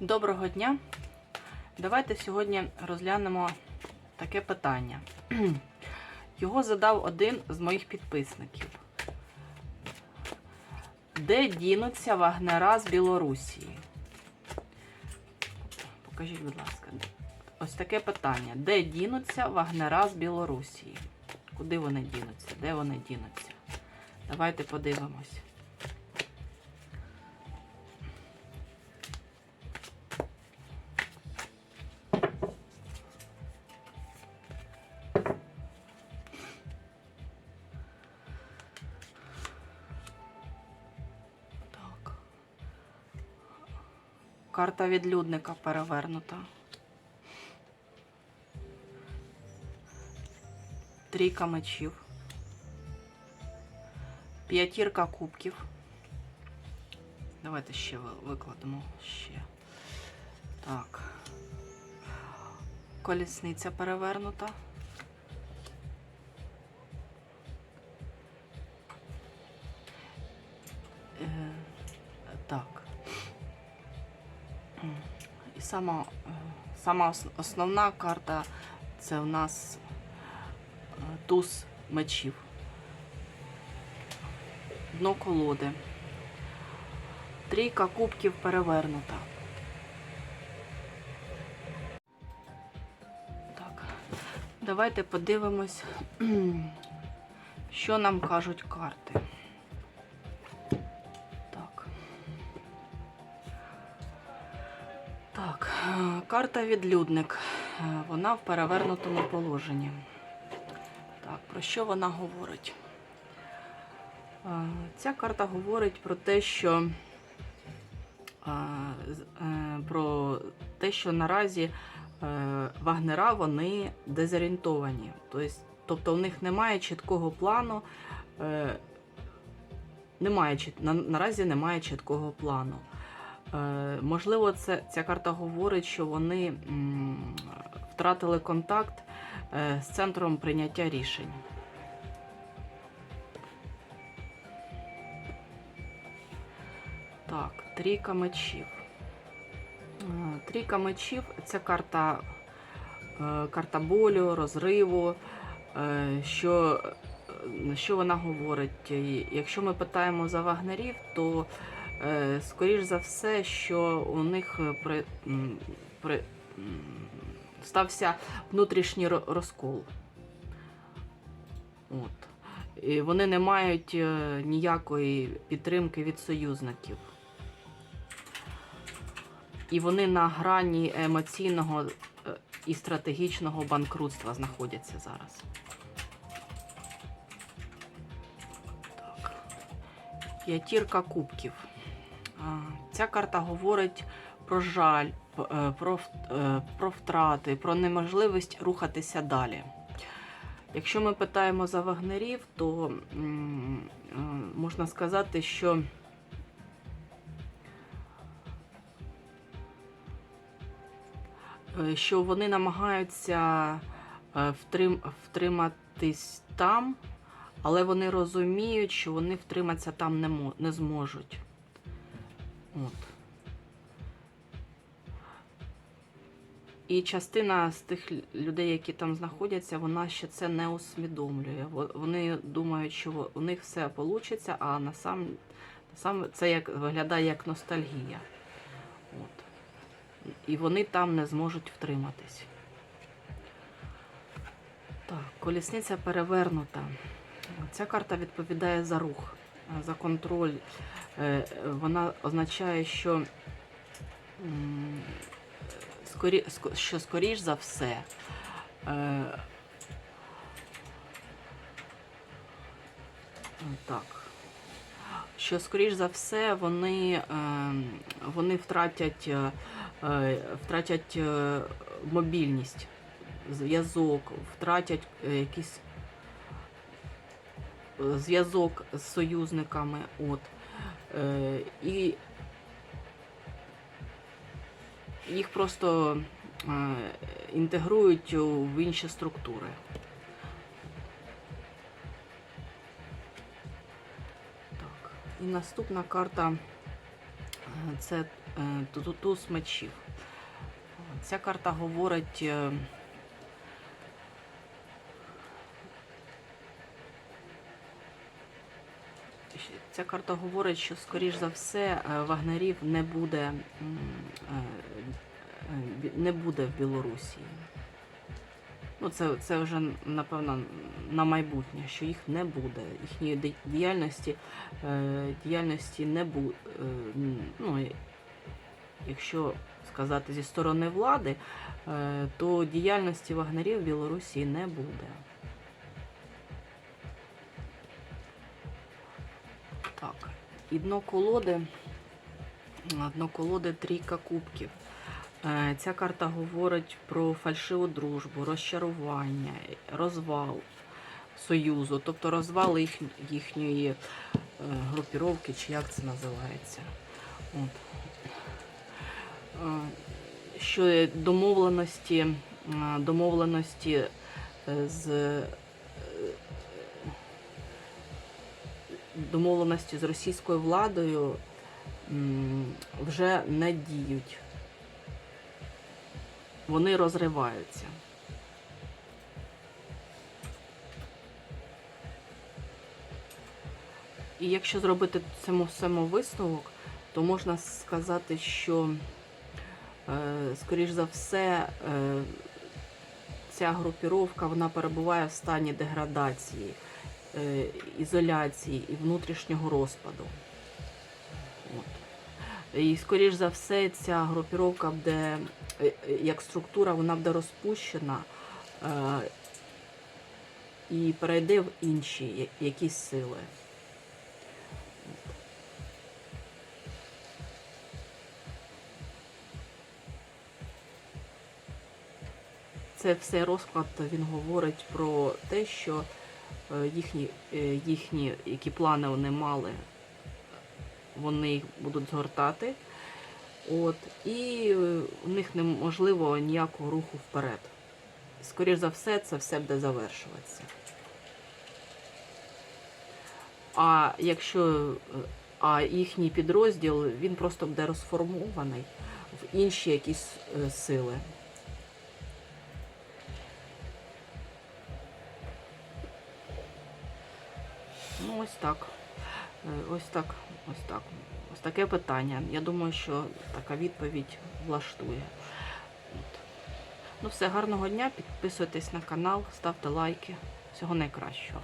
Доброго дня! Давайте сьогодні розглянемо таке питання. Його задав один з моїх підписників. Де дінуться вагнера з Білорусії? Покажіть, будь ласка. Ось таке питання. Де дінуться вагнера з Білорусії? Куди вони дінуться? Де вони дінуться? Давайте подивимось. Карта відлюдника перевернута. Трійка мечів. П'ятірка кубків. Давайте ще викладемо ще. Так. Колісниця перевернута. Е, так. І сама, е, сама основна карта це у нас е, туз мечів. Дно колоди. Трійка кубків перевернута. Так. Давайте подивимось, що нам кажуть карти. Так, е, карта відлюдник. Е, Вона в перевернутому положенні. Так, про що вона говорить? Е, Ця карта говорить про те, що про те, що наразі вагнера вони дезорієнтовані. Тобто, тобто у них немає чіткого плану, немає, наразі немає чіткого плану. Е, Можливо, це, ця карта говорить, що вони втратили контакт е, з центром прийняття рішень. Так, трійка мечів. Е, Трійка мечів це карта, карта болю, розриву. Що, що вона говорить? Якщо ми питаємо за вагнерів, то скоріш за все, що у них е, при, при, стався внутрішній розкол. От. І вони не мають е, ніякої підтримки від союзників. І вони на грані емоційного е, і стратегічного банкрутства знаходяться зараз. П'ятірка кубків. Ця карта говорить про жаль, е, про, е, про втрати, про неможливість рухатися далі. Якщо ми питаємо за вагнерів, то е, можна сказати, що що вони намагаються втрим, втриматись там, але вони розуміють, що вони втриматися там не, не зможуть. От. І частина з тих людей, які там знаходяться, вона ще це не усвідомлює. Вони думають, що у них все вийде, а на сам, це як, виглядає як ностальгія. От. І вони там не зможуть втриматись. Так, колісниця перевернута. Ця карта відповідає за рух, за контроль. Е, Вона означає, що скорі, ско- що скоріш за все. Е, так. Що скоріш за все вони, е, вони втратять, е, е, втратять е, мобільність, зв'язок, втратять е, якийсь е, зв'язок з союзниками. От. Е, і їх просто е, інтегрують в інші структури. Так. І наступна карта е, це е, ту- туз мечів. Ця карта говорить. е, щ- Ця карта говорить, що, скоріш за все, е, вагнерів не буде, е, е, не буде в Білорусі. Ну, це, це вже, напевно, на майбутнє, що їх не буде. Їхньої діяльності, діяльності не буде. Ну, якщо сказати зі сторони влади, то діяльності вагнерів в Білорусі не буде. І дно колоди, дно колоди трійка кубків. Е, Ця карта говорить про фальшиву дружбу, розчарування, розвал союзу, тобто розвал їх, їхньої е, групіровки, чи як це називається. От. Е, Що домовленості, домовленості з домовленості з російською владою вже не діють. Вони розриваються. І якщо зробити цьому всьому висновок, то можна сказати, що, е, скоріш за все, е, ця групіровка вона перебуває в стані деградації, ізоляції і внутрішнього розпаду. От. І, скоріш за все, ця групіровка буде, е, е, як структура, вона буде розпущена е, і перейде в інші якісь сили. Це все розклад він говорить про те, що е, їхні, е, їхні які плани вони мали, вони їх будуть згортати. От, і е, у них неможливо ніякого руху вперед. Скоріше за все, це все буде завершуватися. А якщо е, а їхній підрозділ він просто буде розформований в інші якісь е, сили. Так. Е, Ось так, ось так. Ось таке питання. Я думаю, що така відповідь влаштує. От. Ну все, гарного дня, підписуйтесь на канал, ставте лайки. Всього найкращого.